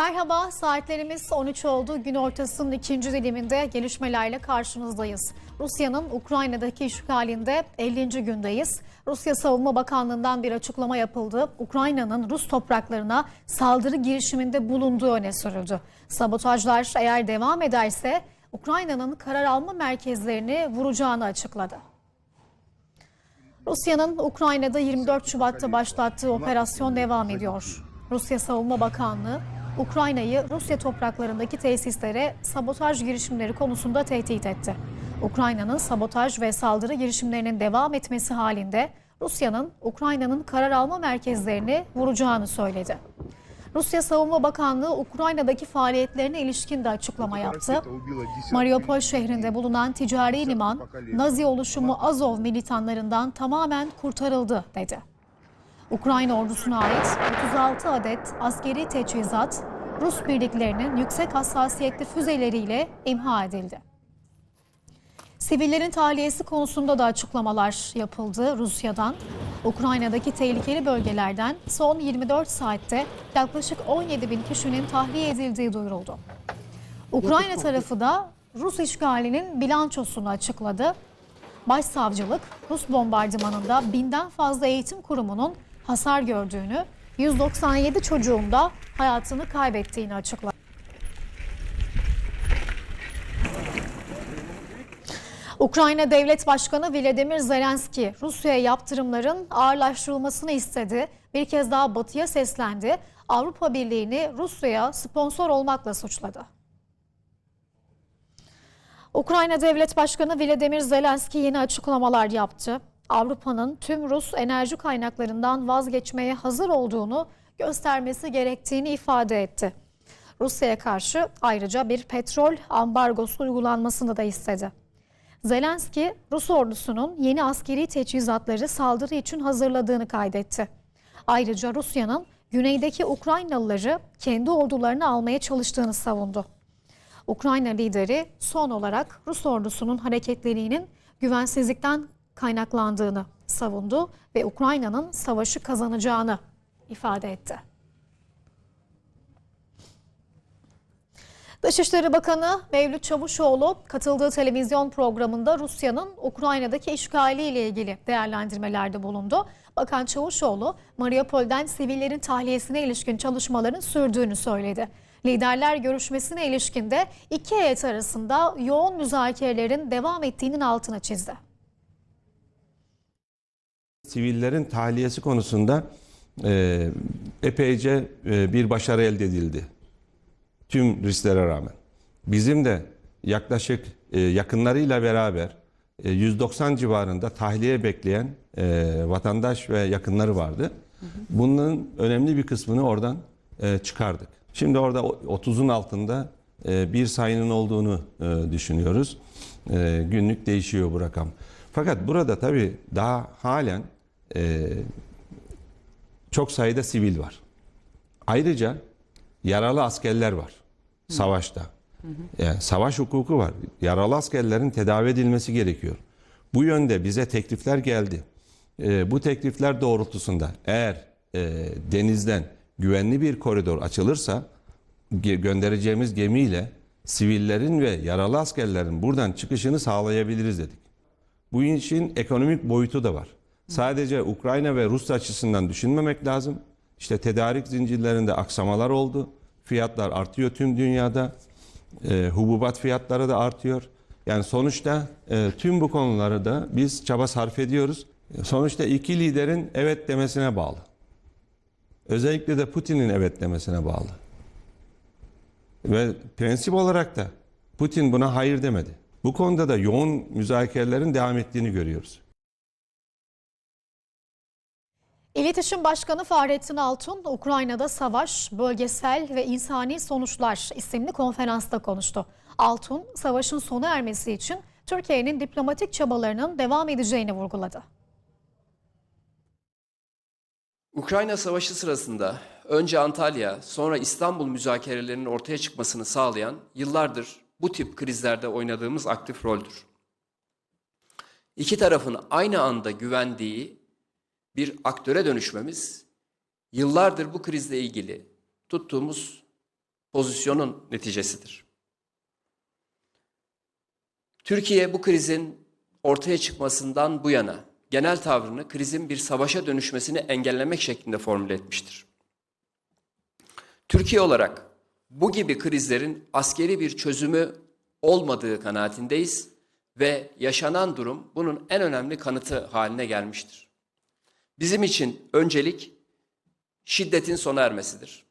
Merhaba, saatlerimiz 13 oldu. Gün ortasının ikinci diliminde gelişmelerle karşınızdayız. Rusya'nın Ukrayna'daki işgalinde 50. gündeyiz. Rusya Savunma Bakanlığı'ndan bir açıklama yapıldı. Ukrayna'nın Rus topraklarına saldırı girişiminde bulunduğu öne sürüldü. Sabotajlar eğer devam ederse Ukrayna'nın karar alma merkezlerini vuracağını açıkladı. Rusya'nın Ukrayna'da 24 Şubat'ta başlattığı operasyon devam ediyor. Rusya Savunma Bakanlığı, Ukrayna'yı Rusya topraklarındaki tesislere sabotaj girişimleri konusunda tehdit etti. Ukrayna'nın sabotaj ve saldırı girişimlerinin devam etmesi halinde Rusya'nın Ukrayna'nın karar alma merkezlerini vuracağını söyledi. Rusya Savunma Bakanlığı Ukrayna'daki faaliyetlerine ilişkin de açıklama yaptı. Mariupol şehrinde bulunan ticari liman Nazi oluşumu Azov militanlarından tamamen kurtarıldı dedi. Ukrayna ordusuna ait 36 adet askeri teçhizat Rus birliklerinin yüksek hassasiyetli füzeleriyle imha edildi. Sivillerin tahliyesi konusunda da açıklamalar yapıldı Rusya'dan. Ukrayna'daki tehlikeli bölgelerden son 24 saatte yaklaşık 17 bin kişinin tahliye edildiği duyuruldu. Ukrayna tarafı da Rus işgalinin bilançosunu açıkladı. Başsavcılık Rus bombardımanında binden fazla eğitim kurumunun hasar gördüğünü, 197 çocuğun da hayatını kaybettiğini açıkladı. Ukrayna Devlet Başkanı Volodymyr Zelenski Rusya'ya yaptırımların ağırlaştırılmasını istedi. Bir kez daha Batı'ya seslendi. Avrupa Birliği'ni Rusya'ya sponsor olmakla suçladı. Ukrayna Devlet Başkanı Volodymyr Zelenski yeni açıklamalar yaptı. Avrupa'nın tüm Rus enerji kaynaklarından vazgeçmeye hazır olduğunu göstermesi gerektiğini ifade etti. Rusya'ya karşı ayrıca bir petrol ambargosu uygulanmasını da istedi. Zelenski, Rus ordusunun yeni askeri teçhizatları saldırı için hazırladığını kaydetti. Ayrıca Rusya'nın güneydeki Ukraynalıları kendi ordularına almaya çalıştığını savundu. Ukrayna lideri son olarak Rus ordusunun hareketlerinin güvensizlikten kaynaklandığını savundu ve Ukrayna'nın savaşı kazanacağını ifade etti. Dışişleri Bakanı Mevlüt Çavuşoğlu katıldığı televizyon programında Rusya'nın Ukrayna'daki işgaliyle ilgili değerlendirmelerde bulundu. Bakan Çavuşoğlu, Mariupol'den sivillerin tahliyesine ilişkin çalışmaların sürdüğünü söyledi. Liderler görüşmesine ilişkin de iki heyet arasında yoğun müzakerelerin devam ettiğinin altını çizdi. Sivillerin tahliyesi konusunda e, epeyce e, bir başarı elde edildi. Tüm risklere rağmen. Bizim de yaklaşık e, yakınlarıyla beraber e, 190 civarında tahliye bekleyen e, vatandaş ve yakınları vardı. Bunun önemli bir kısmını oradan e, çıkardık. Şimdi orada o- 30'un altında e, bir sayının olduğunu e, düşünüyoruz. E, günlük değişiyor bu rakam. Fakat burada tabii daha halen e, çok sayıda sivil var. Ayrıca yaralı askerler var savaşta. Yani savaş hukuku var. Yaralı askerlerin tedavi edilmesi gerekiyor. Bu yönde bize teklifler geldi. Ee, bu teklifler doğrultusunda eğer e, denizden güvenli bir koridor açılırsa göndereceğimiz gemiyle sivillerin ve yaralı askerlerin buradan çıkışını sağlayabiliriz dedik. Bu işin ekonomik boyutu da var. Sadece Ukrayna ve Rusya açısından düşünmemek lazım. İşte tedarik zincirlerinde aksamalar oldu. Fiyatlar artıyor tüm dünyada. E, hububat fiyatları da artıyor. Yani sonuçta e, tüm bu konuları da biz çaba sarf ediyoruz. Sonuçta iki liderin evet demesine bağlı. Özellikle de Putin'in evet demesine bağlı. Ve prensip olarak da Putin buna hayır demedi. Bu konuda da yoğun müzakerelerin devam ettiğini görüyoruz. İletişim Başkanı Fahrettin Altun, Ukrayna'da savaş, bölgesel ve insani sonuçlar isimli konferansta konuştu. Altun, savaşın sona ermesi için Türkiye'nin diplomatik çabalarının devam edeceğini vurguladı. Ukrayna Savaşı sırasında önce Antalya, sonra İstanbul müzakerelerinin ortaya çıkmasını sağlayan yıllardır bu tip krizlerde oynadığımız aktif roldür. İki tarafın aynı anda güvendiği bir aktöre dönüşmemiz yıllardır bu krizle ilgili tuttuğumuz pozisyonun neticesidir. Türkiye bu krizin ortaya çıkmasından bu yana genel tavrını krizin bir savaşa dönüşmesini engellemek şeklinde formüle etmiştir. Türkiye olarak bu gibi krizlerin askeri bir çözümü olmadığı kanaatindeyiz ve yaşanan durum bunun en önemli kanıtı haline gelmiştir. Bizim için öncelik şiddetin sona ermesidir.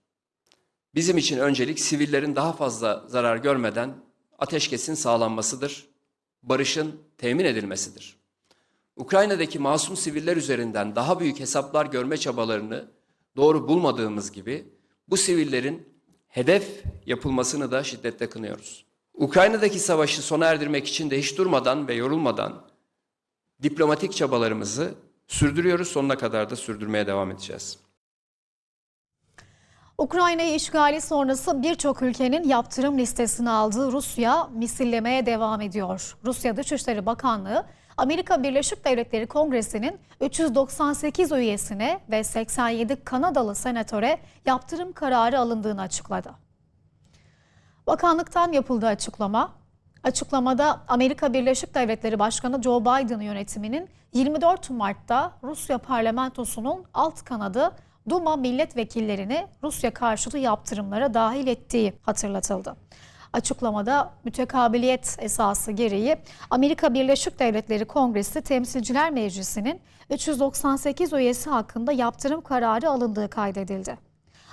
Bizim için öncelik sivillerin daha fazla zarar görmeden ateşkesin sağlanmasıdır, barışın temin edilmesidir. Ukrayna'daki masum siviller üzerinden daha büyük hesaplar görme çabalarını doğru bulmadığımız gibi bu sivillerin hedef yapılmasını da şiddetle kınıyoruz. Ukrayna'daki savaşı sona erdirmek için de hiç durmadan ve yorulmadan diplomatik çabalarımızı sürdürüyoruz. Sonuna kadar da sürdürmeye devam edeceğiz. Ukrayna'yı işgali sonrası birçok ülkenin yaptırım listesine aldığı Rusya misillemeye devam ediyor. Rusya Dışişleri Bakanlığı Amerika Birleşik Devletleri Kongresi'nin 398 üyesine ve 87 Kanadalı senatöre yaptırım kararı alındığını açıkladı. Bakanlıktan yapıldığı açıklama, açıklamada Amerika Birleşik Devletleri Başkanı Joe Biden yönetiminin 24 Mart'ta Rusya parlamentosunun alt kanadı Duma milletvekillerini Rusya karşıtı yaptırımlara dahil ettiği hatırlatıldı. Açıklamada mütekabiliyet esası gereği Amerika Birleşik Devletleri Kongresi Temsilciler Meclisi'nin 398 üyesi hakkında yaptırım kararı alındığı kaydedildi.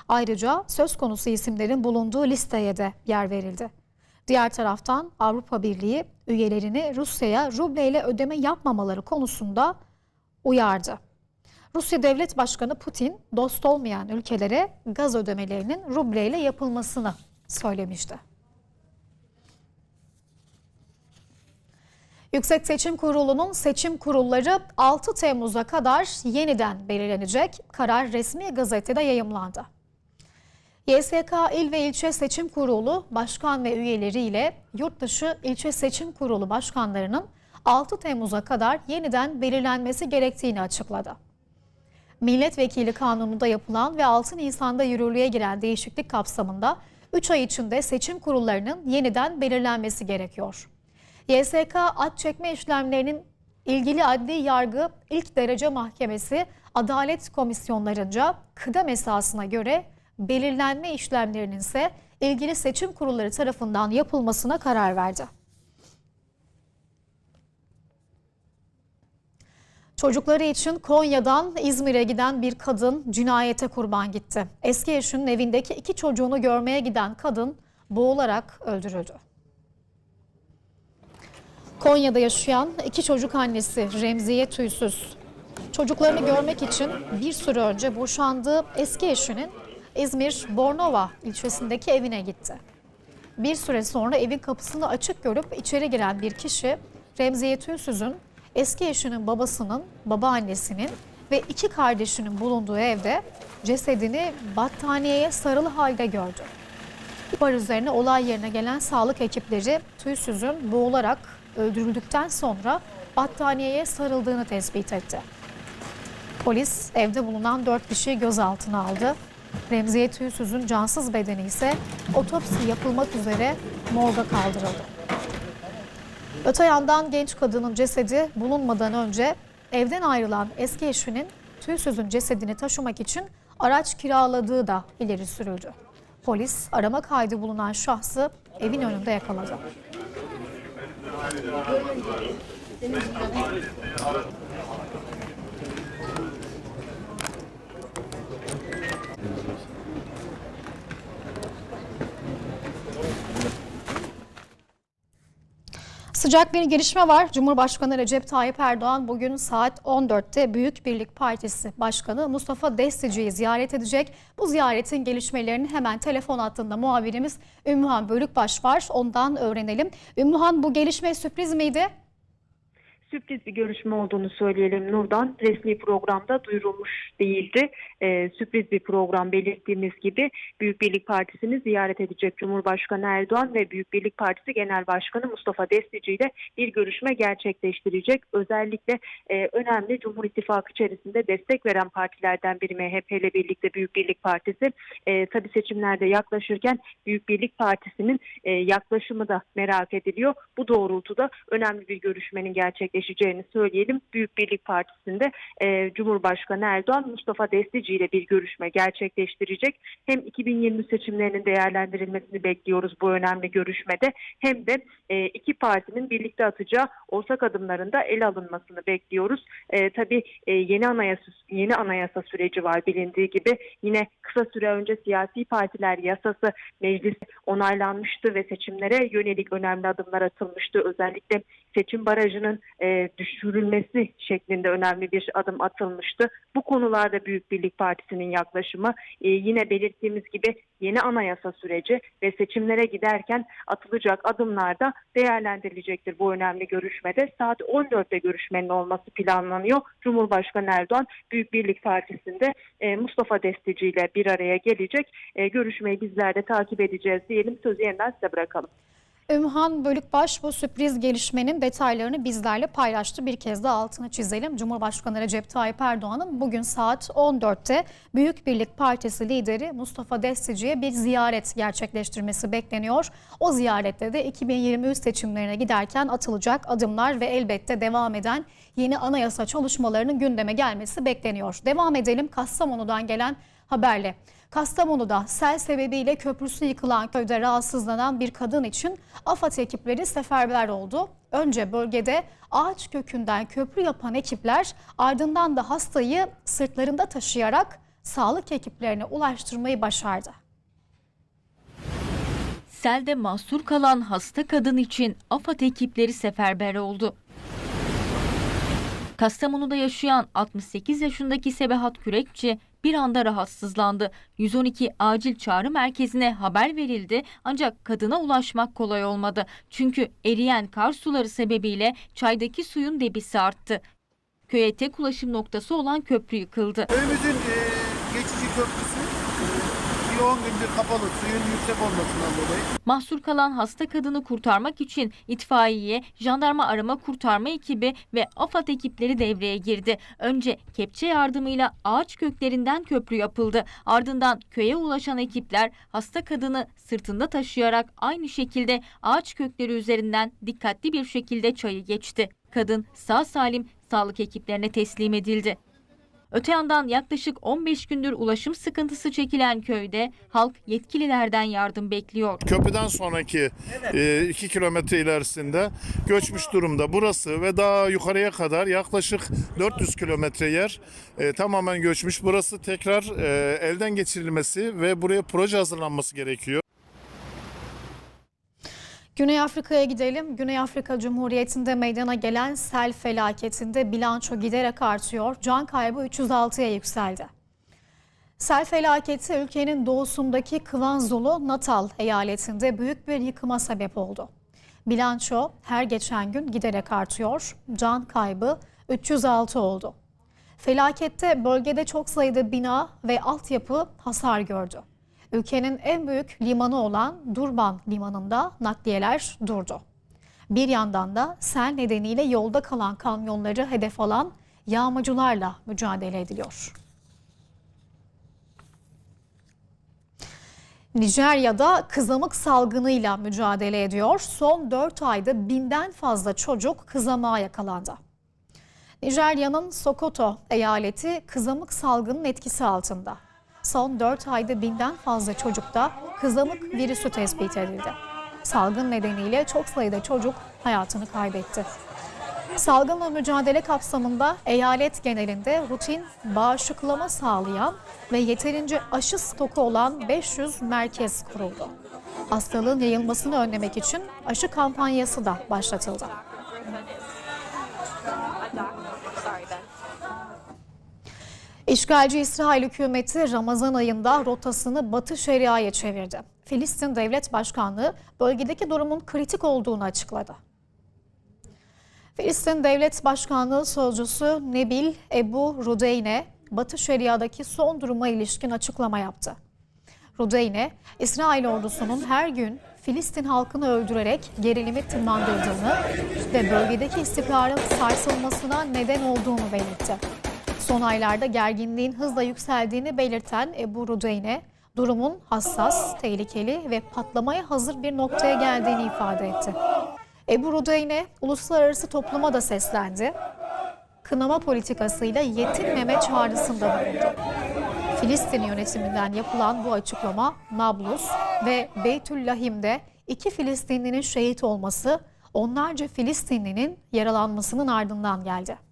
Ayrıca söz konusu isimlerin bulunduğu listeye de yer verildi. Diğer taraftan Avrupa Birliği üyelerini Rusya'ya rubleyle ödeme yapmamaları konusunda uyardı. Rusya Devlet Başkanı Putin dost olmayan ülkelere gaz ödemelerinin rubleyle yapılmasını söylemişti. Yüksek Seçim Kurulu'nun seçim kurulları 6 Temmuz'a kadar yeniden belirlenecek. Karar resmi gazetede yayımlandı. YSK İl ve İlçe Seçim Kurulu başkan ve üyeleriyle Yurtdışı İlçe Seçim Kurulu başkanlarının 6 Temmuz'a kadar yeniden belirlenmesi gerektiğini açıkladı. Milletvekili kanununda yapılan ve 6 Nisan'da yürürlüğe giren değişiklik kapsamında 3 ay içinde seçim kurullarının yeniden belirlenmesi gerekiyor. YSK ad çekme işlemlerinin ilgili adli yargı ilk derece mahkemesi adalet komisyonlarınca kıdem esasına göre belirlenme işlemlerinin ise ilgili seçim kurulları tarafından yapılmasına karar verdi. Çocukları için Konya'dan İzmir'e giden bir kadın cinayete kurban gitti. Eski eşinin evindeki iki çocuğunu görmeye giden kadın boğularak öldürüldü. Konya'da yaşayan iki çocuk annesi Remziye Tüysüz. Çocuklarını görmek için bir süre önce boşandığı eski eşinin İzmir Bornova ilçesindeki evine gitti. Bir süre sonra evin kapısını açık görüp içeri giren bir kişi Remziye Tüysüz'ün eski eşinin babasının, babaannesinin ve iki kardeşinin bulunduğu evde cesedini battaniyeye sarılı halde gördü. İhbar üzerine olay yerine gelen sağlık ekipleri Tüysüz'ün boğularak öldürüldükten sonra battaniyeye sarıldığını tespit etti. Polis evde bulunan dört kişiyi gözaltına aldı. Remziye Tüysüz'ün cansız bedeni ise otopsi yapılmak üzere morga kaldırıldı. Öte yandan genç kadının cesedi bulunmadan önce evden ayrılan eski eşinin Tüysüz'ün cesedini taşımak için araç kiraladığı da ileri sürüldü. Polis arama kaydı bulunan şahsı evin önünde yakaladı. Sıcak bir gelişme var. Cumhurbaşkanı Recep Tayyip Erdoğan bugün saat 14'te Büyük Birlik Partisi Başkanı Mustafa Destici'yi ziyaret edecek. Bu ziyaretin gelişmelerini hemen telefon hattında muhabirimiz Ümmühan Bölükbaş var. Ondan öğrenelim. Ümmühan bu gelişme sürpriz miydi? Sürpriz bir görüşme olduğunu söyleyelim Nurdan. Resmi programda duyurulmuş değildi. Ee, sürpriz bir program belirttiğimiz gibi Büyük Birlik Partisi'ni ziyaret edecek Cumhurbaşkanı Erdoğan ve Büyük Birlik Partisi Genel Başkanı Mustafa Destici ile bir görüşme gerçekleştirecek. Özellikle e, önemli Cumhur İttifakı içerisinde destek veren partilerden biri MHP ile birlikte Büyük Birlik Partisi. E, tabii seçimlerde yaklaşırken Büyük Birlik Partisi'nin e, yaklaşımı da merak ediliyor. Bu doğrultuda önemli bir görüşmenin gerçekleşeceğini söyleyelim. Büyük Birlik Partisi'nde e, Cumhurbaşkanı Erdoğan Mustafa Destici ile bir görüşme gerçekleştirecek. Hem 2020 seçimlerinin değerlendirilmesini bekliyoruz bu önemli görüşmede hem de e, iki partinin birlikte atacağı ortak adımların da ele alınmasını bekliyoruz. E, tabii e, yeni anayasa yeni anayasa süreci var bilindiği gibi yine kısa süre önce siyasi partiler yasası meclis onaylanmıştı ve seçimlere yönelik önemli adımlar atılmıştı. Özellikle seçim barajının e, düşürülmesi şeklinde önemli bir adım atılmıştı. Bu konularda Büyük Birlik Partisi'nin yaklaşımı e, yine belirttiğimiz gibi yeni anayasa süreci ve seçimlere giderken atılacak adımlarda değerlendirilecektir bu önemli görüşmede. Saat 14'te görüşmenin olması planlanıyor. Cumhurbaşkanı Erdoğan Büyük Birlik Partisi'nde e, Mustafa Destici ile bir araya gelecek. E, görüşmeyi bizler de takip edeceğiz diyelim. Sözü yeniden size bırakalım. Ümhan Bölükbaş bu sürpriz gelişmenin detaylarını bizlerle paylaştı. Bir kez daha altını çizelim. Cumhurbaşkanı Recep Tayyip Erdoğan'ın bugün saat 14'te Büyük Birlik Partisi lideri Mustafa Destici'ye bir ziyaret gerçekleştirmesi bekleniyor. O ziyarette de 2023 seçimlerine giderken atılacak adımlar ve elbette devam eden yeni anayasa çalışmalarının gündeme gelmesi bekleniyor. Devam edelim Kastamonu'dan gelen haberle. Kastamonu'da sel sebebiyle köprüsü yıkılan köyde rahatsızlanan bir kadın için AFAD ekipleri seferber oldu. Önce bölgede ağaç kökünden köprü yapan ekipler ardından da hastayı sırtlarında taşıyarak sağlık ekiplerine ulaştırmayı başardı. Selde mahsur kalan hasta kadın için AFAD ekipleri seferber oldu. Kastamonu'da yaşayan 68 yaşındaki Sebahat Kürekçi bir anda rahatsızlandı. 112 acil çağrı merkezine haber verildi ancak kadına ulaşmak kolay olmadı. Çünkü eriyen kar suları sebebiyle çaydaki suyun debisi arttı. Köye tek ulaşım noktası olan köprü yıkıldı. Köyümüzün e, geçici köprüsü bir 10 gündür kapalı suyun yüksek olmasından dolayı. Mahsur kalan hasta kadını kurtarmak için itfaiye, jandarma arama kurtarma ekibi ve AFAD ekipleri devreye girdi. Önce kepçe yardımıyla ağaç köklerinden köprü yapıldı. Ardından köye ulaşan ekipler hasta kadını sırtında taşıyarak aynı şekilde ağaç kökleri üzerinden dikkatli bir şekilde çayı geçti. Kadın sağ salim sağlık ekiplerine teslim edildi. Öte yandan yaklaşık 15 gündür ulaşım sıkıntısı çekilen köyde halk yetkililerden yardım bekliyor. Köprüden sonraki 2 kilometre ilerisinde göçmüş durumda. Burası ve daha yukarıya kadar yaklaşık 400 kilometre yer e, tamamen göçmüş. Burası tekrar e, elden geçirilmesi ve buraya proje hazırlanması gerekiyor. Güney Afrika'ya gidelim. Güney Afrika Cumhuriyeti'nde meydana gelen sel felaketinde bilanço giderek artıyor. Can kaybı 306'ya yükseldi. Sel felaketi ülkenin doğusundaki Kwanzulu Natal eyaletinde büyük bir yıkıma sebep oldu. Bilanço her geçen gün giderek artıyor. Can kaybı 306 oldu. Felakette bölgede çok sayıda bina ve altyapı hasar gördü. Ülkenin en büyük limanı olan Durban limanında nakliyeler durdu. Bir yandan da sel nedeniyle yolda kalan kamyonları hedef alan yağmacılarla mücadele ediliyor. Nijerya'da kızamık salgınıyla mücadele ediyor. Son 4 ayda binden fazla çocuk kızamığa yakalandı. Nijerya'nın Sokoto eyaleti kızamık salgının etkisi altında. Son 4 ayda binden fazla çocukta kızamık virüsü tespit edildi. Salgın nedeniyle çok sayıda çocuk hayatını kaybetti. Salgınla mücadele kapsamında eyalet genelinde rutin bağışıklama sağlayan ve yeterince aşı stoku olan 500 merkez kuruldu. Hastalığın yayılmasını önlemek için aşı kampanyası da başlatıldı. İşgalci İsrail hükümeti Ramazan ayında rotasını Batı Şeria'ya çevirdi. Filistin Devlet Başkanlığı bölgedeki durumun kritik olduğunu açıkladı. Filistin Devlet Başkanlığı Sözcüsü Nebil Ebu Rudeyne, Batı Şeria'daki son duruma ilişkin açıklama yaptı. Rudeyne, İsrail ordusunun her gün Filistin halkını öldürerek gerilimi tırmandırdığını ve bölgedeki istikrarın sarsılmasına neden olduğunu belirtti. Son aylarda gerginliğin hızla yükseldiğini belirten Ebu Rudeyne, durumun hassas, tehlikeli ve patlamaya hazır bir noktaya geldiğini ifade etti. Ebu Rudeyne uluslararası topluma da seslendi. Kınama politikasıyla yetinmeme çağrısında bulundu. Filistin yönetiminden yapılan bu açıklama Nablus ve Beytüllahim'de iki Filistinlinin şehit olması, onlarca Filistinlinin yaralanmasının ardından geldi.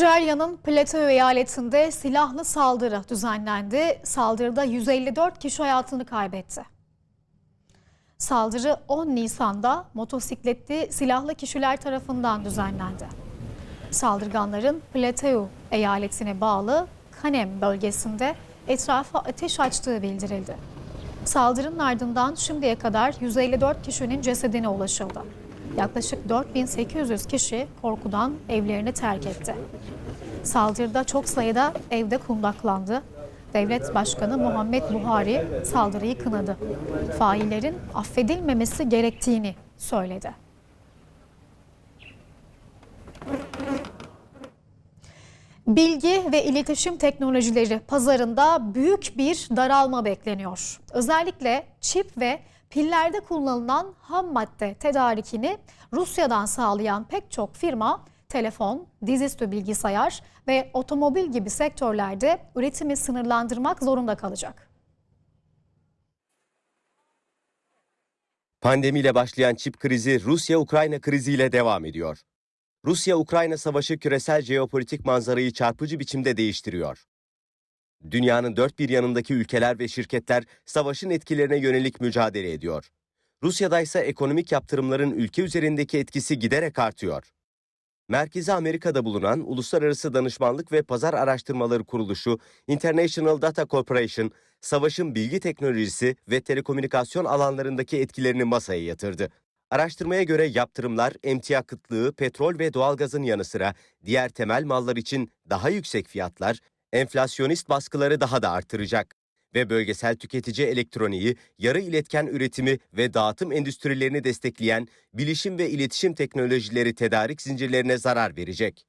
Nijerya'nın Plateau eyaletinde silahlı saldırı düzenlendi. Saldırıda 154 kişi hayatını kaybetti. Saldırı 10 Nisan'da motosikletli silahlı kişiler tarafından düzenlendi. Saldırganların Plateau eyaletine bağlı Kanem bölgesinde etrafa ateş açtığı bildirildi. Saldırının ardından şimdiye kadar 154 kişinin cesedine ulaşıldı. Yaklaşık 4800 kişi korkudan evlerini terk etti. Saldırıda çok sayıda evde kundaklandı. Devlet Başkanı Muhammed Buhari saldırıyı kınadı. Faillerin affedilmemesi gerektiğini söyledi. Bilgi ve iletişim teknolojileri pazarında büyük bir daralma bekleniyor. Özellikle çip ve pillerde kullanılan ham madde tedarikini Rusya'dan sağlayan pek çok firma telefon, dizüstü bilgisayar ve otomobil gibi sektörlerde üretimi sınırlandırmak zorunda kalacak. Pandemiyle başlayan çip krizi Rusya-Ukrayna kriziyle devam ediyor. Rusya-Ukrayna savaşı küresel jeopolitik manzarayı çarpıcı biçimde değiştiriyor. Dünyanın dört bir yanındaki ülkeler ve şirketler savaşın etkilerine yönelik mücadele ediyor. Rusya'da ise ekonomik yaptırımların ülke üzerindeki etkisi giderek artıyor. Merkezi Amerika'da bulunan Uluslararası Danışmanlık ve Pazar Araştırmaları Kuruluşu International Data Corporation, savaşın bilgi teknolojisi ve telekomünikasyon alanlarındaki etkilerini masaya yatırdı. Araştırmaya göre yaptırımlar emtia kıtlığı, petrol ve doğalgazın yanı sıra diğer temel mallar için daha yüksek fiyatlar, enflasyonist baskıları daha da artıracak ve bölgesel tüketici elektroniği, yarı iletken üretimi ve dağıtım endüstrilerini destekleyen bilişim ve iletişim teknolojileri tedarik zincirlerine zarar verecek.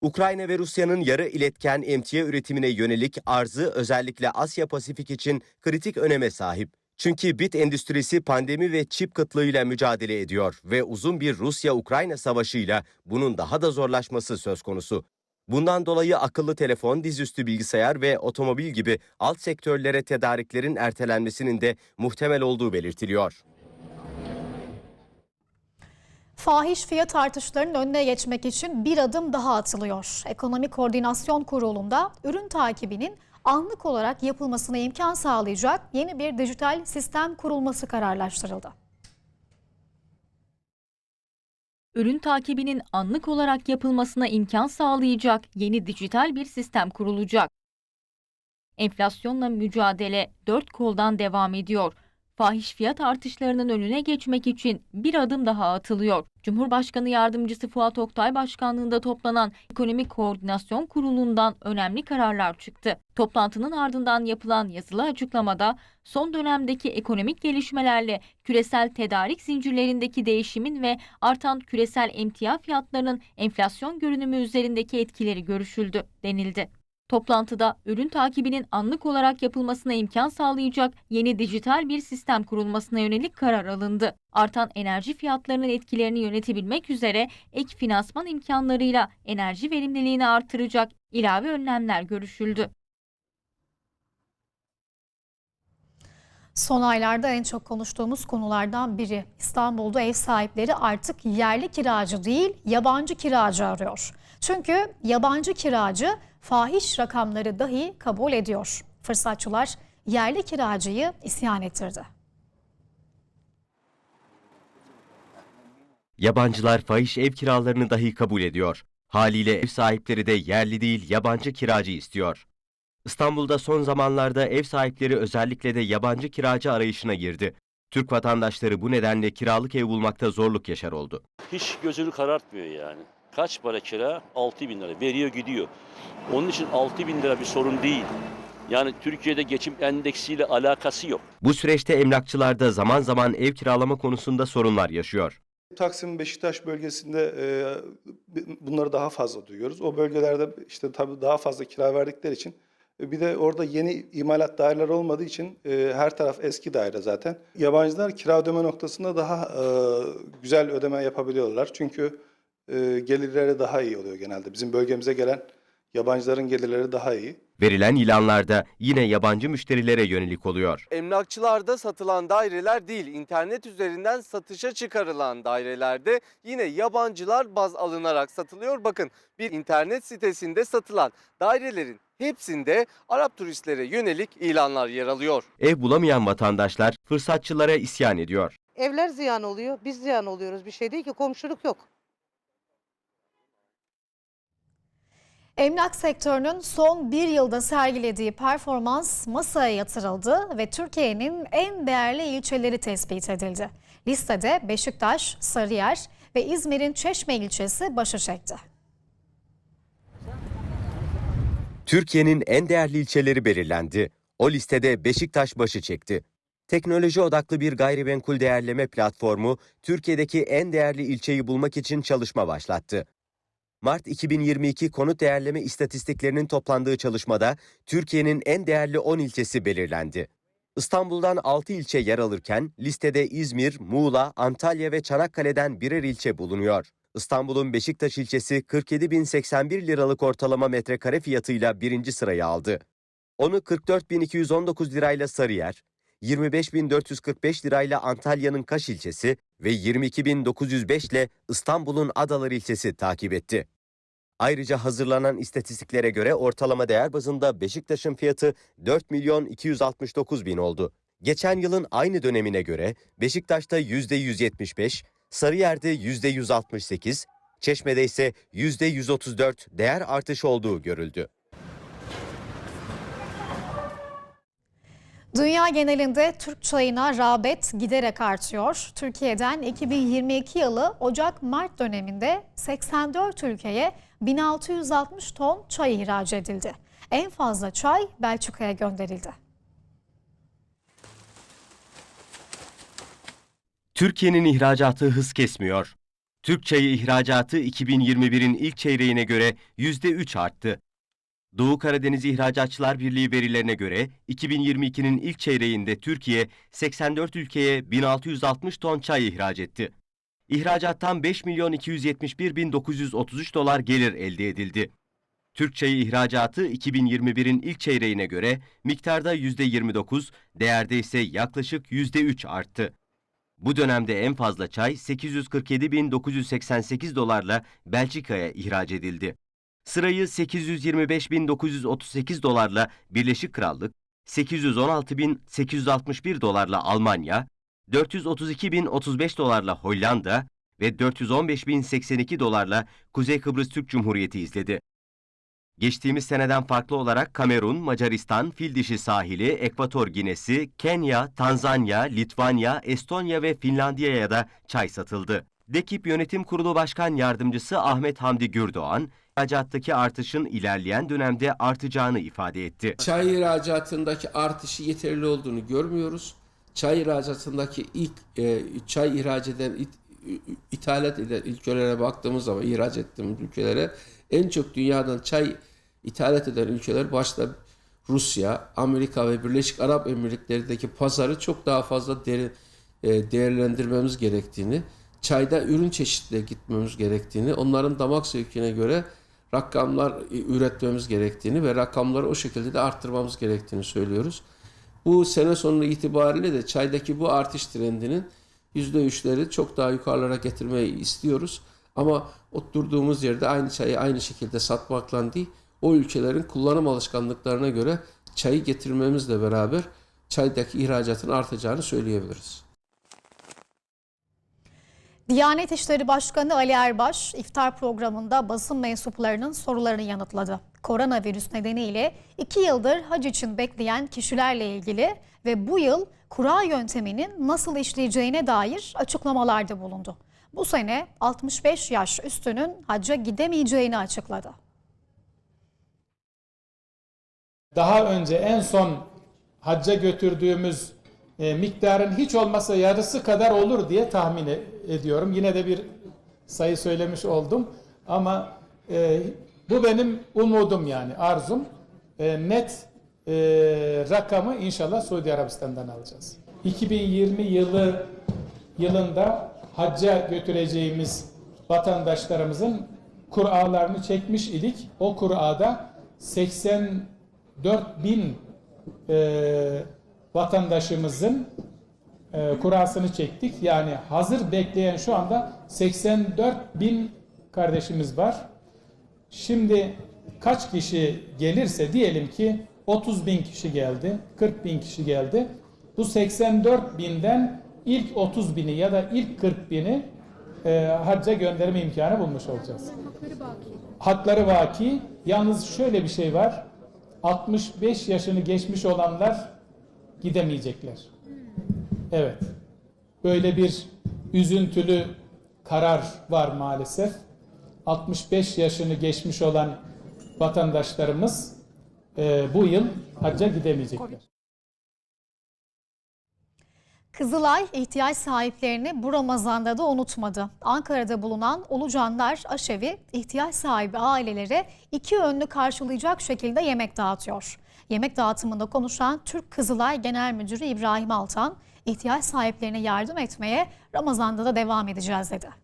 Ukrayna ve Rusya'nın yarı iletken emtia üretimine yönelik arzı özellikle Asya Pasifik için kritik öneme sahip. Çünkü bit endüstrisi pandemi ve çip kıtlığıyla mücadele ediyor ve uzun bir Rusya-Ukrayna savaşıyla bunun daha da zorlaşması söz konusu. Bundan dolayı akıllı telefon, dizüstü bilgisayar ve otomobil gibi alt sektörlere tedariklerin ertelenmesinin de muhtemel olduğu belirtiliyor. Fahiş fiyat artışlarının önüne geçmek için bir adım daha atılıyor. Ekonomi Koordinasyon Kurulu'nda ürün takibinin anlık olarak yapılmasına imkan sağlayacak yeni bir dijital sistem kurulması kararlaştırıldı. Ürün takibinin anlık olarak yapılmasına imkan sağlayacak yeni dijital bir sistem kurulacak. Enflasyonla mücadele dört koldan devam ediyor. Fahiş fiyat artışlarının önüne geçmek için bir adım daha atılıyor. Cumhurbaşkanı Yardımcısı Fuat Oktay başkanlığında toplanan Ekonomik Koordinasyon Kurulu'ndan önemli kararlar çıktı. Toplantının ardından yapılan yazılı açıklamada son dönemdeki ekonomik gelişmelerle küresel tedarik zincirlerindeki değişimin ve artan küresel emtia fiyatlarının enflasyon görünümü üzerindeki etkileri görüşüldü denildi. Toplantıda ürün takibinin anlık olarak yapılmasına imkan sağlayacak yeni dijital bir sistem kurulmasına yönelik karar alındı. Artan enerji fiyatlarının etkilerini yönetebilmek üzere ek finansman imkanlarıyla enerji verimliliğini artıracak ilave önlemler görüşüldü. Son aylarda en çok konuştuğumuz konulardan biri. İstanbul'da ev sahipleri artık yerli kiracı değil, yabancı kiracı arıyor. Çünkü yabancı kiracı fahiş rakamları dahi kabul ediyor. Fırsatçılar yerli kiracıyı isyan ettirdi. Yabancılar fahiş ev kiralarını dahi kabul ediyor. Haliyle ev sahipleri de yerli değil yabancı kiracı istiyor. İstanbul'da son zamanlarda ev sahipleri özellikle de yabancı kiracı arayışına girdi. Türk vatandaşları bu nedenle kiralık ev bulmakta zorluk yaşar oldu. hiç gözünü karartmıyor yani. Kaç para kira? 6 bin lira. Veriyor gidiyor. Onun için 6 bin lira bir sorun değil. Yani Türkiye'de geçim endeksiyle alakası yok. Bu süreçte emlakçılar da zaman zaman ev kiralama konusunda sorunlar yaşıyor. Taksim Beşiktaş bölgesinde e, bunları daha fazla duyuyoruz. O bölgelerde işte tabii daha fazla kira verdikleri için e, bir de orada yeni imalat daireler olmadığı için e, her taraf eski daire zaten. Yabancılar kira ödeme noktasında daha e, güzel ödeme yapabiliyorlar. Çünkü e, gelirleri daha iyi oluyor genelde. Bizim bölgemize gelen yabancıların gelirleri daha iyi. Verilen ilanlarda yine yabancı müşterilere yönelik oluyor. Emlakçılarda satılan daireler değil, internet üzerinden satışa çıkarılan dairelerde yine yabancılar baz alınarak satılıyor. Bakın bir internet sitesinde satılan dairelerin hepsinde Arap turistlere yönelik ilanlar yer alıyor. Ev bulamayan vatandaşlar fırsatçılara isyan ediyor. Evler ziyan oluyor, biz ziyan oluyoruz. Bir şey değil ki komşuluk yok. Emlak sektörünün son bir yılda sergilediği performans masaya yatırıldı ve Türkiye'nin en değerli ilçeleri tespit edildi. Listede Beşiktaş, Sarıyer ve İzmir'in Çeşme ilçesi başa çekti. Türkiye'nin en değerli ilçeleri belirlendi. O listede Beşiktaş başı çekti. Teknoloji odaklı bir gayrimenkul değerleme platformu Türkiye'deki en değerli ilçeyi bulmak için çalışma başlattı. Mart 2022 konut değerleme istatistiklerinin toplandığı çalışmada Türkiye'nin en değerli 10 ilçesi belirlendi. İstanbul'dan 6 ilçe yer alırken listede İzmir, Muğla, Antalya ve Çanakkale'den birer ilçe bulunuyor. İstanbul'un Beşiktaş ilçesi 47.081 liralık ortalama metrekare fiyatıyla birinci sırayı aldı. Onu 44.219 lirayla Sarıyer, 25.445 lirayla Antalya'nın Kaş ilçesi ve 22.905 ile İstanbul'un Adalar ilçesi takip etti. Ayrıca hazırlanan istatistiklere göre ortalama değer bazında Beşiktaş'ın fiyatı 4 milyon 269 bin oldu. Geçen yılın aynı dönemine göre Beşiktaş'ta %175, Sarıyer'de %168, Çeşme'de ise %134 değer artışı olduğu görüldü. Dünya genelinde Türk çayına rağbet giderek artıyor. Türkiye'den 2022 yılı Ocak-Mart döneminde 84 ülkeye 1660 ton çay ihraç edildi. En fazla çay Belçika'ya gönderildi. Türkiye'nin ihracatı hız kesmiyor. Türk çayı ihracatı 2021'in ilk çeyreğine göre %3 arttı. Doğu Karadeniz İhracatçılar Birliği verilerine göre 2022'nin ilk çeyreğinde Türkiye 84 ülkeye 1660 ton çay ihraç etti. İhracattan 5 milyon 271 bin 933 dolar gelir elde edildi. Türk çayı ihracatı 2021'in ilk çeyreğine göre miktarda %29, değerde ise yaklaşık %3 arttı. Bu dönemde en fazla çay 847.988 dolarla Belçika'ya ihraç edildi. Sırayı 825.938 dolarla Birleşik Krallık, 816.861 dolarla Almanya, 432.035 dolarla Hollanda ve 415.082 dolarla Kuzey Kıbrıs Türk Cumhuriyeti izledi. Geçtiğimiz seneden farklı olarak Kamerun, Macaristan, Fildişi sahili, Ekvator Ginesi, Kenya, Tanzanya, Litvanya, Estonya ve Finlandiya'ya da çay satıldı. DEKİP Yönetim Kurulu Başkan Yardımcısı Ahmet Hamdi Gürdoğan, ihracattaki artışın ilerleyen dönemde artacağını ifade etti. Çay ihracatındaki artışı yeterli olduğunu görmüyoruz. Çay ihracatındaki ilk e, çay ihraç eden it, ithalat eden ülkelere baktığımız zaman ihraç ettiğimiz ülkelere en çok dünyadan çay ithalat eden ülkeler başta Rusya, Amerika ve Birleşik Arap Emirlikleri'ndeki pazarı çok daha fazla değer, e, değerlendirmemiz gerektiğini, çayda ürün çeşitliliğe gitmemiz gerektiğini, onların damak zevkine göre rakamlar üretmemiz gerektiğini ve rakamları o şekilde de arttırmamız gerektiğini söylüyoruz. Bu sene sonu itibariyle de çaydaki bu artış trendinin %3'leri çok daha yukarılara getirmeyi istiyoruz. Ama oturduğumuz yerde aynı çayı aynı şekilde satmakla değil, o ülkelerin kullanım alışkanlıklarına göre çayı getirmemizle beraber çaydaki ihracatın artacağını söyleyebiliriz. Diyanet İşleri Başkanı Ali Erbaş iftar programında basın mensuplarının sorularını yanıtladı. Koronavirüs nedeniyle 2 yıldır hac için bekleyen kişilerle ilgili ve bu yıl kura yönteminin nasıl işleyeceğine dair açıklamalarda bulundu. Bu sene 65 yaş üstünün hacca gidemeyeceğini açıkladı. Daha önce en son hacca götürdüğümüz e, miktarın hiç olmasa yarısı kadar olur diye tahmin e- ediyorum. Yine de bir sayı söylemiş oldum ama e, bu benim umudum yani arzum. E, net e, rakamı inşallah Suudi Arabistan'dan alacağız. 2020 yılı yılında hacca götüreceğimiz vatandaşlarımızın Kur'alarını çekmiş idik. O Kur'a'da 84 bin e, vatandaşımızın e, kurasını çektik. Yani hazır bekleyen şu anda 84 bin kardeşimiz var. Şimdi kaç kişi gelirse diyelim ki 30 bin kişi geldi, 40 bin kişi geldi. Bu 84 binden ilk 30 bini ya da ilk 40 bini e, hacca gönderme imkanı bulmuş olacağız. Hakları vaki. Yalnız şöyle bir şey var. 65 yaşını geçmiş olanlar gidemeyecekler. Evet. Böyle bir üzüntülü karar var maalesef. 65 yaşını geçmiş olan vatandaşlarımız e, bu yıl hacca gidemeyecekler. Kızılay ihtiyaç sahiplerini bu Ramazan'da da unutmadı. Ankara'da bulunan Ulucanlar Aşevi ihtiyaç sahibi ailelere iki önlü karşılayacak şekilde yemek dağıtıyor. Yemek dağıtımında konuşan Türk Kızılay Genel Müdürü İbrahim Altan, ihtiyaç sahiplerine yardım etmeye Ramazan'da da devam edeceğiz dedi.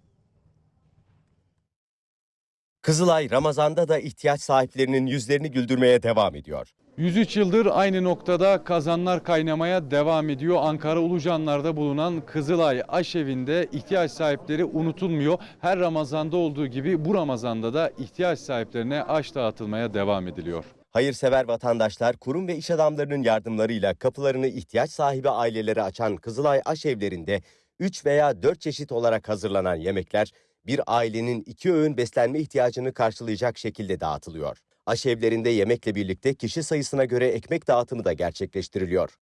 Kızılay Ramazan'da da ihtiyaç sahiplerinin yüzlerini güldürmeye devam ediyor. 103 yıldır aynı noktada kazanlar kaynamaya devam ediyor. Ankara Ulucanlar'da bulunan Kızılay Aşevi'nde ihtiyaç sahipleri unutulmuyor. Her Ramazan'da olduğu gibi bu Ramazan'da da ihtiyaç sahiplerine aş dağıtılmaya devam ediliyor. Hayırsever vatandaşlar kurum ve iş adamlarının yardımlarıyla kapılarını ihtiyaç sahibi ailelere açan Kızılay aşevlerinde 3 veya 4 çeşit olarak hazırlanan yemekler bir ailenin iki öğün beslenme ihtiyacını karşılayacak şekilde dağıtılıyor. Aşevlerinde yemekle birlikte kişi sayısına göre ekmek dağıtımı da gerçekleştiriliyor.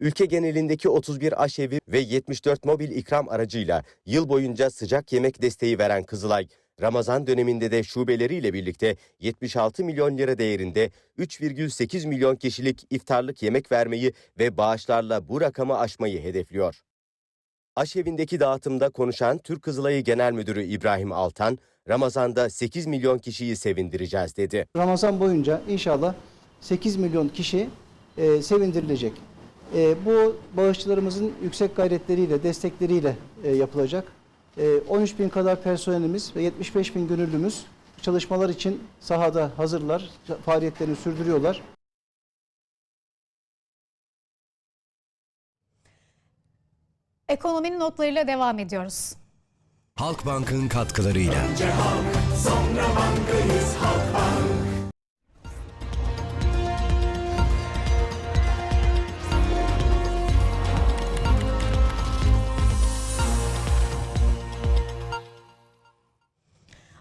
Ülke genelindeki 31 aşevi ve 74 mobil ikram aracıyla yıl boyunca sıcak yemek desteği veren Kızılay, Ramazan döneminde de şubeleriyle birlikte 76 milyon lira değerinde 3,8 milyon kişilik iftarlık yemek vermeyi ve bağışlarla bu rakamı aşmayı hedefliyor. Aşevindeki dağıtımda konuşan Türk Kızılayı Genel Müdürü İbrahim Altan, Ramazan'da 8 milyon kişiyi sevindireceğiz dedi. Ramazan boyunca inşallah 8 milyon kişi e, sevindirilecek. E, bu bağışçılarımızın yüksek gayretleriyle, destekleriyle e, yapılacak. E, 13 bin kadar personelimiz ve 75 bin gönüllümüz çalışmalar için sahada hazırlar, faaliyetlerini sürdürüyorlar. Ekonominin notlarıyla devam ediyoruz. Halkbank'ın katkılarıyla.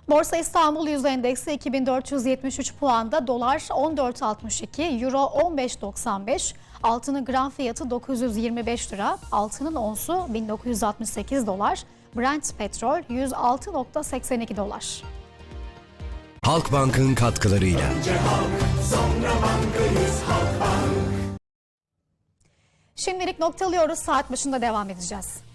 Borsa İstanbul Yüz Endeksi 2473 puanda, dolar 14.62, euro 15.95, altının gram fiyatı 925 lira, altının onsu 1968 dolar, Brent petrol 106.82 dolar. Halkbank'ın katkılarıyla. Şimdilik noktalıyoruz, saat başında devam edeceğiz.